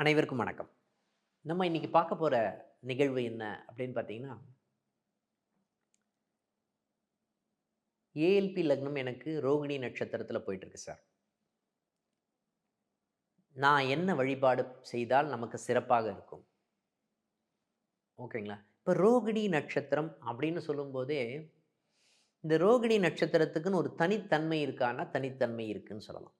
அனைவருக்கும் வணக்கம். நம்ம இன்னைக்கு பார்க்க போகிற நிகழ்வு என்ன அப்படின்னு பார்த்தீங்கன்னா ஏஎல்பி லக்னம் எனக்கு ரோகிணி நட்சத்திரத்தில் போயிட்டுருக்கு சார். நான் என்ன வழிபாடு செய்தால் நமக்கு சிறப்பாக இருக்கும்? ஓகேங்களா? இப்போ ரோகிணி நட்சத்திரம் அப்படின்னு சொல்லும்போதே இந்த ரோகிணி நட்சத்திரத்துக்குன்னு ஒரு தனித்தன்மை இருக்கான்னா தனித்தன்மை இருக்குன்னு சொல்லலாம்.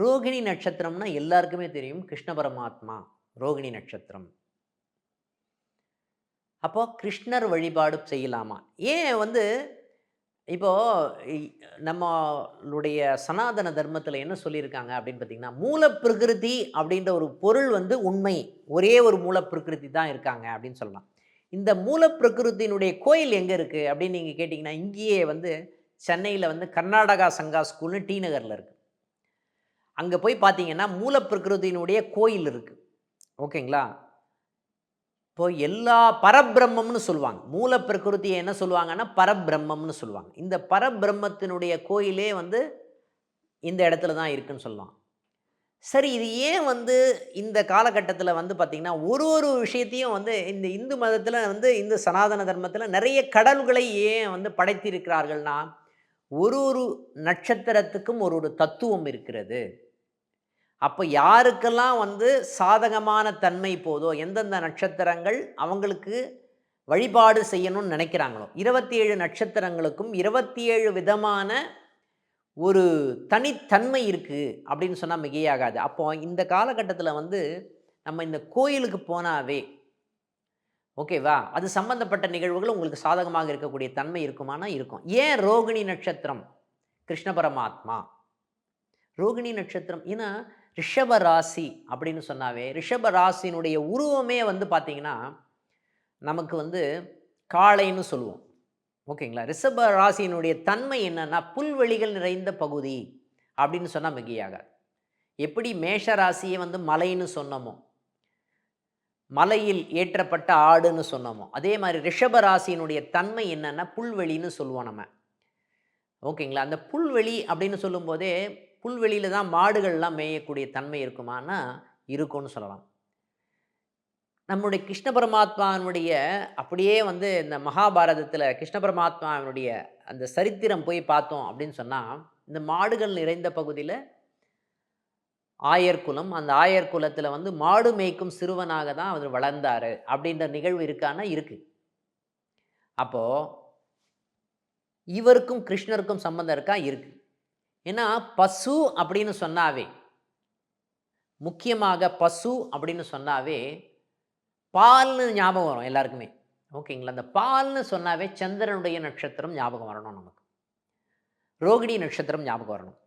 ரோகிணி நட்சத்திரம்னா எல்லாருக்குமே தெரியும். கிருஷ்ண பரமாத்மா ரோகிணி நட்சத்திரம். அப்போ கிருஷ்ணர் வழிபாடு செய்யலாமா? ஏன் வந்து இப்போ நம்மளுடைய சனாதன தர்மத்தில் என்ன சொல்லியிருக்காங்க அப்படின்னு பார்த்தீங்கன்னா மூலப்பிரகிருதி அப்படின்ற ஒரு பொருள் வந்து உண்மை. ஒரே ஒரு மூலப்பிரகிருதி தான் இருக்காங்க அப்படின்னு சொல்லலாம். இந்த மூலப்பிரகிருத்தினுடைய கோயில் எங்கே இருக்குது அப்படின்னு நீங்கள் கேட்டிங்கன்னா இங்கேயே வந்து சென்னையில் வந்து கர்நாடகா சங்கா ஸ்கூல்னு டி நகரில் இருக்குது அங்கே போய் பார்த்தீங்கன்னா மூலப்பிரகிருதியினுடைய கோயில் இருக்குது ஓகேங்களா? இப்போ எல்லா பரபிரம்மம்னு சொல்லுவாங்க. மூலப்பிரகிருதியை என்ன சொல்லுவாங்கன்னா பரபிரம்மம்னு சொல்லுவாங்க. இந்த பரபிரம்மத்தினுடைய கோயிலே வந்து இந்த இடத்துல தான் இருக்குன்னு சொல்லலாம் சரி இது ஏன் வந்து இந்த காலகட்டத்தில் வந்து பார்த்திங்கன்னா ஒரு ஒரு விஷயத்தையும் வந்து இந்த இந்து மதத்தில் வந்து இந்த சனாதன தர்மத்தில் நிறைய கடவுள்களை ஏன் வந்து படைத்திருக்கிறார்கள்னா ஒரு ஒரு நட்சத்திரத்துக்கும் ஒரு ஒரு தத்துவம் இருக்கிறது. அப்போ யாருக்கெல்லாம் வந்து சாதகமான தன்மை போதோ எந்தெந்த நட்சத்திரங்கள் அவங்களுக்கு வழிபாடு செய்யணும்னு நினைக்கிறாங்களோ இருபத்தி ஏழு நட்சத்திரங்களுக்கும் இருபத்தி ஏழு விதமான ஒரு தனித்தன்மை இருக்குது அப்படின்னு சொன்னால் மிகையாகாது. அப்போ இந்த காலகட்டத்தில் வந்து நம்ம இந்த கோயிலுக்கு போனாவே ஓகேவா அது சம்பந்தப்பட்ட நிகழ்வுகள் உங்களுக்கு சாதகமாக இருக்கக்கூடிய தன்மை இருக்குமானா இருக்கும். ஏன் ரோகிணி நட்சத்திரம்? கிருஷ்ண பரமாத்மா. ரோகிணி நட்சத்திரம் ஏன்னா ரிஷப ராசி அப்படின்னு சொன்னாவே ரிஷப ராசியினுடைய உருவமே வந்து பார்த்தீங்கன்னா நமக்கு வந்து காளைன்னு சொல்லுவோம். ஓகேங்களா ரிஷப ராசியினுடைய தன்மை என்னன்னா புல்வெளிகள் நிறைந்த பகுதி அப்படின்னு சொன்னால் மிகையாகாது. எப்படி மேஷ ராசியை வந்து மலைன்னு சொன்னோமோ மலையில் ஏற்றப்பட்ட ஆடுன்னு சொன்னோமோ அதே மாதிரி ரிஷப ராசியினுடைய தன்மை என்னென்னா புல்வெளின்னு சொல்லுவோம் நம்ம. ஓகேங்களா? அந்த புல்வெளி அப்படின்னு சொல்லும்போதே புல்வெளியில் தான் மாடுகள்லாம் மேயக்கூடிய தன்மை இருக்குமானா இருக்கும்னு சொல்லலாம். நம்முடைய கிருஷ்ண பரமாத்மாவினுடைய அப்படியே வந்து இந்த மகாபாரதத்தில் கிருஷ்ண பரமாத்மாவினுடைய அந்த சரித்திரம் போய் பார்த்தோம் அப்படின்னு சொன்னால் இந்த மாடுகள் நிறைந்த பகுதியில் ஆயர்குலம் அந்த ஆயர்குலத்தில் வந்து மாடு மேய்க்கும் சிறுவனாக தான் அவர் வளர்ந்தார். அப்படின்ற நிகழ்வு இருக்கான்னா இருக்கு. அப்போது இவருக்கும் கிருஷ்ணருக்கும் சம்பந்தம் இருக்கா? இருக்கு. ஏன்னா பசு அப்படின்னு சொன்னாவே முக்கியமாக பசு அப்படின்னு சொன்னாவே பால்னு ஞாபகம் வரும் எல்லாருக்குமே. ஓகேங்களா? அந்த பால்னு சொன்னாவே சந்திரனுடைய நட்சத்திரம் ஞாபகம் வரணும் நமக்கு. ரோகிணி நட்சத்திரம் ஞாபகம் வரணும்.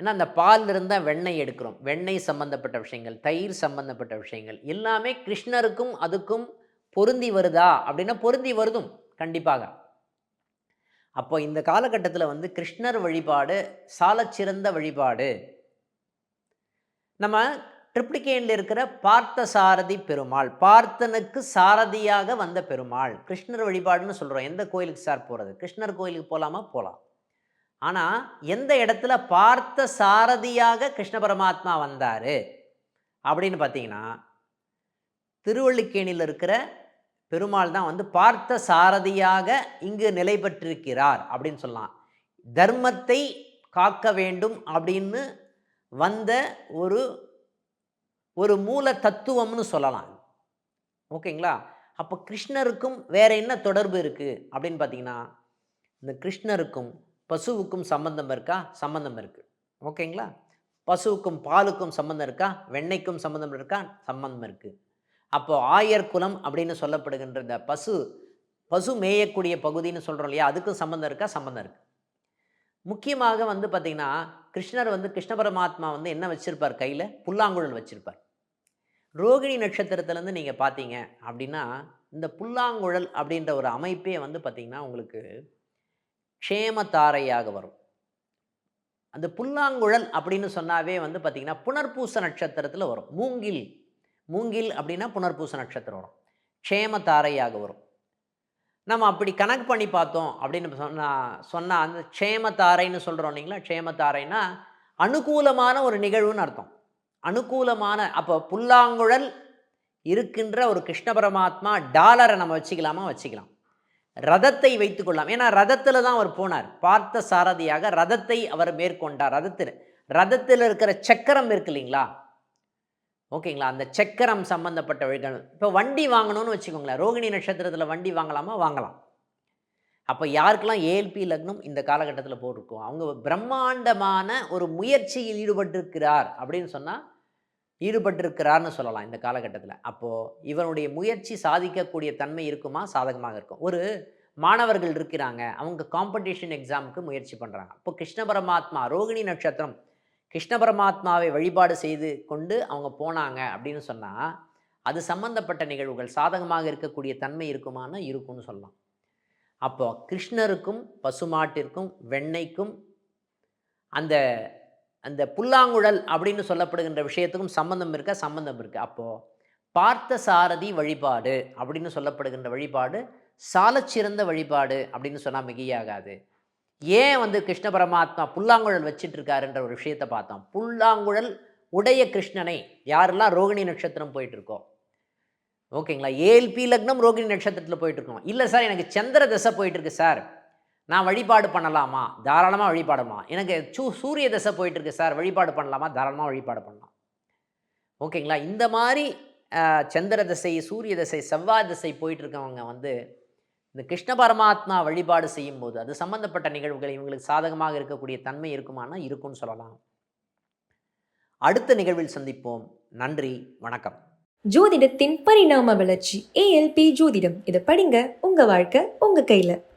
ஏன்னா அந்த பால்ல இருந்தால் வெண்ணெய் எடுக்கிறோம். வெண்ணெய் சம்பந்தப்பட்ட விஷயங்கள் தயிர் சம்பந்தப்பட்ட விஷயங்கள் எல்லாமே கிருஷ்ணருக்கும் அதுக்கும் பொருந்தி வருதா? அப்படின்னா பொருந்தி வருதும் கண்டிப்பாக. அப்போ இந்த காலகட்டத்தில் வந்து கிருஷ்ணர் வழிபாடு சாலச்சிறந்த வழிபாடு. நம்ம ட்ரிப்ளிகேனில் இருக்கிற பார்த்த சாரதி பெருமாள் பார்த்தனுக்கு சாரதியாக வந்த பெருமாள் கிருஷ்ணர் வழிபாடுன்னு சொல்கிறோம் எந்த கோயிலுக்கு சார் போகிறது கிருஷ்ணர் கோயிலுக்கு போகலாமா போகலாம் ஆனால் எந்த இடத்துல பார்த்த சாரதியாக கிருஷ்ண பரமாத்மா வந்தார்? அப்படின்னு பார்த்தீங்கன்னா திருவள்ளிக்கேணியில் இருக்கிற பெருமாள் தான் வந்து பார்த்த சாரதியாக இங்கு நிலை பெற்றிருக்கிறார் அப்படின்னு சொல்லலாம். தர்மத்தை காக்க வேண்டும் அப்படின்னு வந்த ஒரு ஒரு மூல தத்துவம்னு சொல்லலாம். ஓகேங்களா? அப்போ கிருஷ்ணருக்கும் வேற என்ன தொடர்பு இருக்குது அப்படின்னு பார்த்தீங்கன்னா இந்த கிருஷ்ணருக்கும் பசுவுக்கும் சம்பந்தம் இருக்கா? சம்பந்தம் இருக்குது ஓகேங்களா? பசுவுக்கும் பாலுக்கும் சம்பந்தம் இருக்கா? வெண்ணெய்க்கும் சம்பந்தம் இருக்கா? சம்பந்தம் இருக்குது அப்போ ஆயர் குலம் அப்படின்னு சொல்லப்படுகின்ற இந்த பசு பசு மேயக்கூடிய பகுதின்னு சொல்கிறோம் இல்லையா? அதுக்கும் சம்பந்தம் இருக்கா? சம்பந்தம் இருக்குது முக்கியமாக வந்து பார்த்திங்கன்னா கிருஷ்ணர் வந்து கிருஷ்ண பரமாத்மா வந்து என்ன வச்சுருப்பார் கையில்? புல்லாங்குழல் வச்சுருப்பார். ரோகிணி நட்சத்திரத்துலேருந்து நீங்கள் பார்த்தீங்க அப்படின்னா இந்த புல்லாங்குழல் அப்படின்ற ஒரு அமைப்பே வந்து பார்த்திங்கன்னா உங்களுக்கு க்ஷேம தாரையாக வரும். அந்த புல்லாங்குழல் அப்படின்னு சொன்னாவே வந்து பார்த்திங்கன்னா புனர்பூச நட்சத்திரத்தில் வரும். மூங்கில். மூங்கில் அப்படின்னா புனர்பூச நட்சத்திரம் வரும். க்ஷேமதாரையாக வரும். நம்ம அப்படி கணக்கு பண்ணி பார்த்தோம் அப்படின்னு சொன்னால் சொன்னால் அந்த க்ஷேம தாரைன்னு சொல்கிறோம் இல்லைங்களா? க்ஷேமதாரைனா அனுகூலமான ஒரு நிகழ்வுன்னு அர்த்தம். அனுகூலமான அப்போ புல்லாங்குழல் இருக்கின்ற ஒரு கிருஷ்ண பரமாத்மா டாலரை நம்ம வச்சுக்கலாமா? வச்சுக்கலாம். ரதத்தை வைத்துக்கொள்ளலாம். ஏன்னா ரதத்தில் தான் அவர் போனார். பார்த்த சாரதியாக ரதத்தை அவர் மேற்கொண்டார். ரதத்தில் ரதத்தில் இருக்கிற சக்கரம் இருக்கு இல்லைங்களா? ஓகேங்களா? அந்த சக்கரம் சம்பந்தப்பட்ட வழிகள். இப்போ வண்டி வாங்கணும்னு வச்சுக்கோங்களேன். ரோகிணி நட்சத்திரத்தில் வண்டி வாங்கலாமா? வாங்கலாம். அப்போ யாருக்கெல்லாம் ஏஎல்பி லக்னம் இந்த காலகட்டத்தில் போட்டிருக்கோம் அவங்க பிரம்மாண்டமான ஒரு முயற்சியில் ஈடுபட்டிருக்கிறார் அப்படின்னு சொன்னால் ஈடுபட்டிருக்கிறார்னு சொல்லலாம் இந்த காலகட்டத்தில். அப்போது இவனுடைய முயற்சி சாதிக்கக்கூடிய தன்மை இருக்குமா? சாதகமாக இருக்கும். ஒரு மாணவர்கள் இருக்கிறாங்க. அவங்க காம்படிஷன் எக்ஸாமுக்கு முயற்சி பண்ணுறாங்க இப்போ கிருஷ்ண பரமாத்மா ரோகிணி நட்சத்திரம் கிருஷ்ண பரமாத்மாவை வழிபாடு செய்து கொண்டு அவங்க போனாங்க அப்படின்னு சொன்னால் அது சம்பந்தப்பட்ட நிகழ்வுகள் சாதகமாக இருக்கக்கூடிய தன்மை இருக்குமானா இருக்கும்னு சொல்லலாம். அப்போ கிருஷ்ணருக்கும் பசுமாட்டிற்கும் வெண்ணெய்க்கும் அந்த அந்த புல்லாங்குழல் அப்படின்னு சொல்லப்படுகின்ற விஷயத்துக்கும் சம்பந்தம் இருக்க? சம்பந்தம் இருக்குது அப்போது பார்த்த சாரதி வழிபாடு அப்படின்னு சொல்லப்படுகின்ற வழிபாடு சாலச்சிறந்த வழிபாடு அப்படின்னு சொன்னால் மிகையாகாது. ஏன் வந்து கிருஷ்ண பரமாத்மா புல்லாங்குழல் வச்சிட்டு இருக்காருன்ற ஒரு விஷயத்தை பார்த்தோம். புல்லாங்குழல் உடைய கிருஷ்ணனை யாரெல்லாம் ரோகிணி நட்சத்திரம் போயிட்டுருக்கோம் ஓகேங்களா? ஏஎல்பி லக்னம் ரோகிணி நட்சத்திரத்தில் போயிட்டுருக்கோம் இல்லை சார் எனக்கு சந்திர தசை போயிட்டுருக்கு சார். நான் வழிபாடு பண்ணலாமா? தாராளமாக வழிபாடுமா எனக்கு சூ சூரிய தசை போயிட்டுருக்கு சார். வழிபாடு பண்ணலாமா? தாராளமாக வழிபாடு பண்ணலாம். ஓகேங்களா? இந்த மாதிரி சந்திர தசை சூரிய தசை செவ்வாய் தசை போயிட்டு இருக்கவங்க வந்து இந்த கிருஷ்ண பரமாத்மா வழிபாடு செய்யும்போது அது சம்மந்தப்பட்ட நிகழ்வுகள் இவங்களுக்கு சாதகமாக இருக்கக்கூடிய தன்மை இருக்குமானா? இருக்கும்னு சொல்லலாம். அடுத்த நிகழ்வில் சந்திப்போம். நன்றி. வணக்கம். ஜோதிடத்தின் பரிணாம வளர்ச்சி. ஏஎல்பி ஜோதிடம். இதை படிங்க. உங்க வாழ்க்கை உங்க கையில.